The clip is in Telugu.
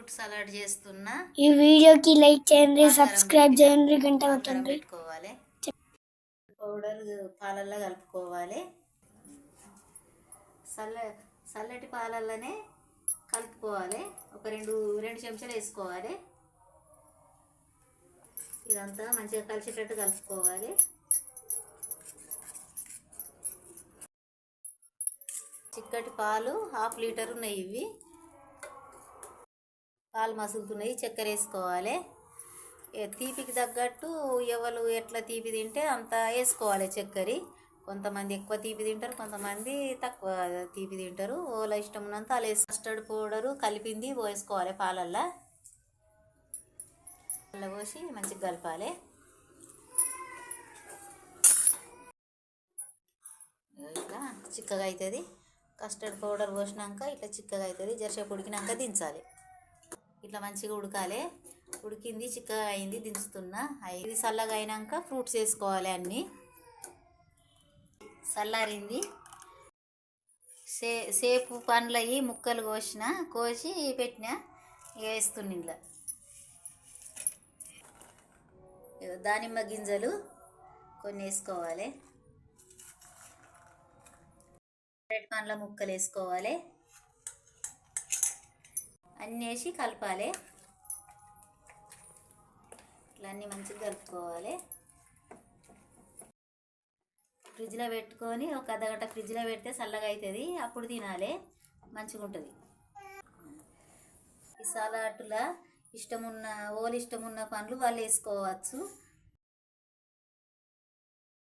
ఫ్రూట్ సలాడ్ చేస్తున్నా. ఈ వీడియోకి లైక్ చేయండి సబ్స్క్రైబ్ చేయండి గంట కొట్టండి పెట్టుకోవాలి. పౌడర్ పాలల్లో కలుపుకోవాలి. చల్ల చల్లటి పాలల్లోనే కలుపుకోవాలి. ఒక రెండు రెండు చెంచాలు వేసుకోవాలి. ఇదంతా మంచిగా కలిసేటట్టు కలుపుకోవాలి. చిక్కటి పాలు హాఫ్ లీటర్ ఉన్నాయి ఇవి. పాలు మసులుతున్నాయి చక్కెర వేసుకోవాలి. తీపికి తగ్గట్టు ఎవరు ఎట్లా తీపి తింటే అంత వేసుకోవాలి చక్కెర. కొంతమంది ఎక్కువ తీపి తింటారు కొంతమంది తక్కువ తీపి తింటారు. ఓలా ఇష్టం ఉన్నంత అలా కస్టర్డ్ పౌడరు కలిపింది పోసుకోవాలి పాలల్లో. అలా పోసి మంచిగా కలపాలి. ఇట్లా చిక్కగా అవుతుంది కస్టర్డ్ పౌడర్ పోసినాక ఇట్లా చిక్కగా అవుతుంది జరసేపు ఉడికినాక దించాలి. ఇట్లా మంచిగా ఉడకాలి. ఉడికింది చిక్కగా అయింది దించుతున్నా. ఇది చల్లగా అయినాక ఫ్రూట్స్ వేసుకోవాలి అన్నీ. చల్లారింది. సే సేపు పండ్లు అయ్యి ముక్కలు కోసిన కోసి పెట్టిన వేస్తున్న వేస్తున్నా ఇంట్లో. దానిమ్మ గింజలు కొన్ని వేసుకోవాలి. రెడ్ పండ్ల ముక్కలు వేసుకోవాలి. అన్నీ వేసి కలపాలి. ఇట్లా అన్నీ మంచిగా కలుపుకోవాలి. ఫ్రిడ్జ్లో పెట్టుకొని ఒక అర్ధగంట ఫ్రిడ్జ్లో పెడితే చల్లగా అవుతుంది అప్పుడు తినాలి. మంచిగా ఉంటుంది. ఈ సలాటుల ఇష్టమున్న ఓలు ఇష్టమున్న పండ్లు వాళ్ళు వేసుకోవచ్చు.